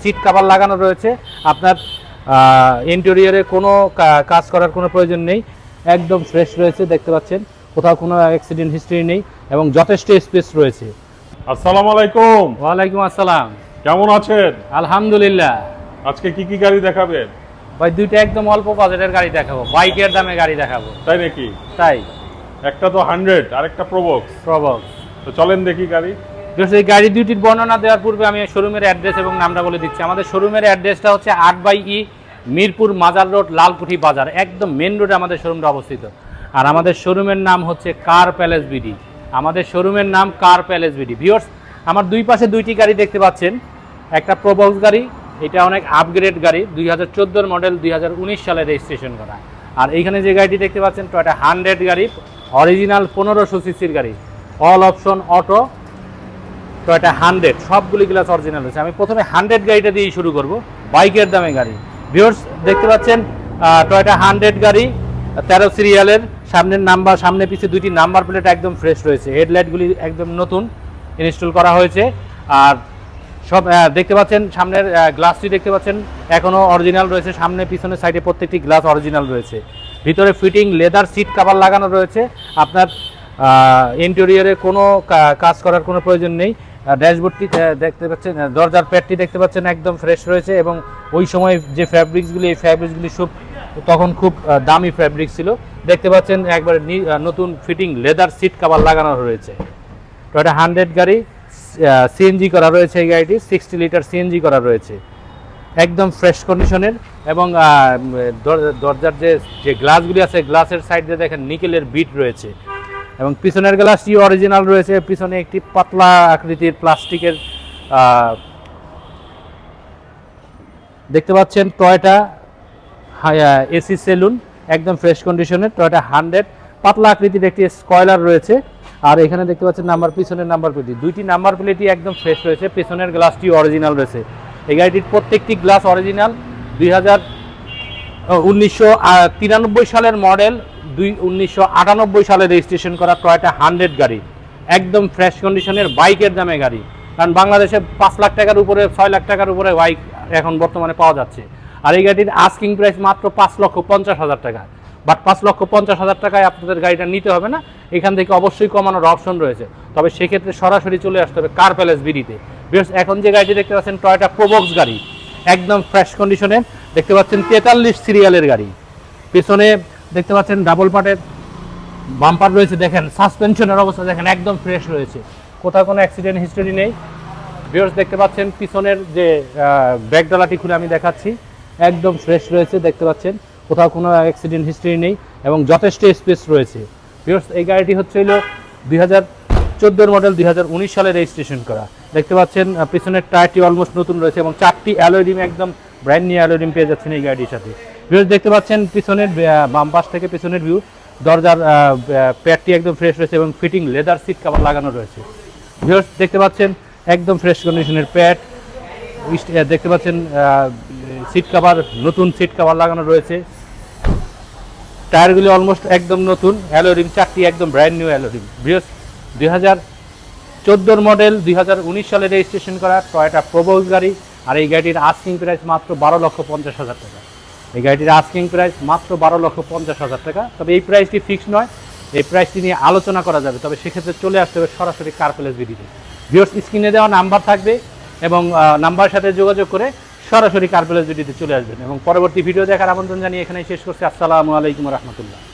Seat cover লাগানো রয়েছে। আপনার ইন্টেরিয়রে কোনো কাজ করার কোনো প্রয়োজন নেই। একদম ফ্রেশ রয়েছে দেখতে পাচ্ছেন। কোথাও কোনো অ্যাক্সিডেন্ট হিস্ট্রি নেই এবং যথেষ্ট স্পেস রয়েছে। আসসালামু আলাইকুম। ওয়ালাইকুম আসসালাম। কেমন আছেন? আলহামদুলিল্লাহ। আজকে কি কি গাড়ি দেখাবেন ভাই দুইটা একদম অল্প বাজেটের গাড়ি দেখাবো। বাইকের দামে গাড়ি দেখাবো। তাই নাকি? তাই। একটা তো হান্ড্রেড আরেকটা প্রবক্স প্রবল তো চলেন দেখি গাড়ি। এই গাড়ি দুইটির বর্ণনা দেওয়ার পূর্বে আমি শোরুমের অ্যাড্রেস এবং নামটা বলে দিচ্ছি। আমাদের শোরুমের অ্যাড্রেসটা হচ্ছে আট বাই ই মিরপুর মাজার রোড, লালকুঠি বাজার, একদম মেন রোডে আমাদের শোরুমটা অবস্থিত। আর আমাদের শোরুমের নাম হচ্ছে কার প্যালেস বিডি আমাদের শোরুমের নাম কার প্যালেস বিডি ভিওর্স আমার দুই পাশে দুইটি গাড়ি দেখতে পাচ্ছেন। একটা প্রবক্স গাড়ি, এটা অনেক আপগ্রেড গাড়ি, দুই হাজার মডেল দুই হাজার উনিশ সালে রেজিস্ট্রেশন করা। আর এইখানে যে গাড়িটি দেখতে পাচ্ছেন টয়টা হান্ড্রেড গাড়ি অরিজিনাল পনেরোশো সিসির গাড়ি। All option auto Toyota hundred সবগুলি গ্লাস অরিজিনাল রয়েছে আমি প্রথমে হান্ড্রেড গাড়িটা দিয়েই শুরু করব। বাইকের দামে গাড়ি। ভিউর্স দেখতে পাচ্ছেন টয়টা হান্ড্রেড গাড়ি, তেরো সিরিয়ালের সামনের নাম্বার সামনে পিছে দুইটি নাম্বার প্লেট একদম ফ্রেশ রয়েছে। হেডলাইটগুলি একদম নতুন ইনস্টল করা হয়েছে। আর সব দেখতে পাচ্ছেন, সামনের গ্লাসটি দেখতে পাচ্ছেন এখনও অরিজিনাল রয়েছে। সামনে পিছনে সাইডে প্রত্যেকটি গ্লাস অরিজিনাল রয়েছে। ভিতরে ফিটিং লেদার সিট কাভার লাগানো রয়েছে। আপনার ইন্টেরিয়রে কোনো কাজ করার কোনো প্রয়োজন নেই। ড্যাশবোর্ডটি দেখতে পাচ্ছেন দরজার প্যাডটি দেখতে পাচ্ছেন, একদম ফ্রেশ রয়েছে এবং ওই সময় যে ফ্যাব্রিক্সগুলি এই ফ্যাব্রিক্সগুলি সব তখন খুব দামি ফ্যাব্রিক ছিল। দেখতে পাচ্ছেন, একবারে নতুন ফিটিং লেদার সিট কাভার লাগানো রয়েছে। টয়টা হান্ড্রেড গাড়ি সিএনজি করা রয়েছে এই গাড়িটি সিক্সটি লিটার সিএনজি করা রয়েছে। একদম ফ্রেশ কন্ডিশনের এবং দরজার যে যে গ্লাসগুলি আছে গ্লাসের সাইডে দেখেন নিকেলের বিট রয়েছে। এবং পিছনের গ্লাসটি অরিজিনাল রয়েছে, পিছনে একটি পাতলা আকৃতির প্লাস্টিকের দেখতে পাচ্ছেন টয়টা এসি সেলুন, একদম ফ্রেশ কন্ডিশনের টয়টা হান্ড্রেড, পাতলা আকৃতির একটি স্কয়লার রয়েছে। আর এখানে দেখতে পাচ্ছেন নাম্বার, পিছনের নাম্বার প্লেটটি দুইটি নাম্বার প্লেটই একদম ফ্রেশ রয়েছে, পিছনের গ্লাসটি অরিজিনাল রয়েছে। এই গাড়িটির প্রত্যেকটি গ্লাস অরিজিনাল দুই হাজার উনিশশো সালের মডেল দুই উনিশশো সালে রেজিস্ট্রেশন করা টয়টা হান্ড্রেড গাড়ি। একদম ফ্রেশ কন্ডিশনের বাইকের দামে গাড়ি। কারণ বাংলাদেশে পাঁচ লাখ টাকার উপরে, ছয় লাখ টাকার উপরে বাইক এখন বর্তমানে পাওয়া যাচ্ছে। আর এই গাড়ির আস্কিং প্রাইস মাত্র পাঁচ লক্ষ পঞ্চাশ হাজার টাকা। বাট পাঁচ লক্ষ পঞ্চাশ হাজার টাকায় আপনাদের গাড়িটা নিতে হবে না। এখান থেকে অবশ্যই কমানোর অপশন রয়েছে। তবে সেক্ষেত্রে সরাসরি চলে আসতে হবে কার প্যালেস বিডিতে বিকজ এখন যে গাড়িটি দেখতে পাচ্ছেন, টয়টা প্রোবক্স গাড়ি। একদম ফ্রেশ কন্ডিশনে দেখতে পাচ্ছেন তেতাল্লিশ সিরিয়ালের গাড়ি। পেছনে দেখতে পাচ্ছেন ডাবল পার্টের বাম্পার রয়েছে, দেখেন সাসপেনশনের অবস্থা দেখেন, একদম ফ্রেশ রয়েছে। কোথাও কোনো অ্যাক্সিডেন্ট হিস্টোরি নেই। ভিউয়ার্স দেখতে পাচ্ছেন, পিছনের যে ব্যাক ডালাটি খুলে আমি দেখাচ্ছি, একদম ফ্রেশ রয়েছে, দেখতে পাচ্ছেন। কোথাও কোনো অ্যাক্সিডেন্ট হিস্ট্রি নেই এবং যথেষ্ট স্পেস রয়েছে। ভিউয়ার্স এই গাড়িটি হচ্ছে হলো দুই হাজার চোদ্দোর মডেল দুই হাজার উনিশ সালে রেজিস্ট্রেশন করা। দেখতে পাচ্ছেন পিছনের টায়ারটি অলমোস্ট নতুন রয়েছে এবং চারটি অ্যালোডিম একদম ব্র্যান্ড নিউ অ্যালোডিম পেয়ে যাচ্ছেন এই গাড়িটির সাথে। ভিউয়ার্স দেখতে পাচ্ছেন পিছনের বাম পাশ থেকে পিছনের ভিউ দরজার প্যাডটি একদম ফ্রেশ রয়েছে এবং ফিটিং লেদার সিট কাভার লাগানো রয়েছে। ভিউয়ার্স দেখতে পাচ্ছেন একদম ফ্রেশ কন্ডিশনের প্যাড দেখতে পাচ্ছেন সিট কাভার নতুন সিট কাভার লাগানো রয়েছে। টায়ারগুলি অলমোস্ট একদম নতুন অ্যালোরিম চারটি একদম ব্র্যান্ড নিউ অ্যালোরিম বৃহস্প দুই হাজার চোদ্দোর মডেল দুই হাজার উনিশ সালে রেজিস্ট্রেশন করা টয়টা প্রবোজ গাড়ি, আর এই গাড়িটির আস্কিং প্রাইস মাত্র বারো লক্ষ পঞ্চাশ হাজার টাকা। এই গাড়িটির আস্কিং প্রাইস মাত্র বারো লক্ষ পঞ্চাশ হাজার টাকা। তবে এই প্রাইসটি ফিক্স নয়, এই প্রাইসটি নিয়ে আলোচনা করা যাবে। তবে সেক্ষেত্রে চলে আসতে হবে সরাসরি কার্পেলেস ভিডিতে ভিওর্স স্ক্রিনে দেওয়া নাম্বার থাকবে এবং নাম্বারের সাথে যোগাযোগ করে সরাসরি কার্পেলেস ভিডিতে চলে আসবেন। এবং পরবর্তী ভিডিও দেখার আমন্ত্রণ জানিয়ে এখানেই শেষ করছি। আসসালামু আলাইকুম রহমতুল্লাহ।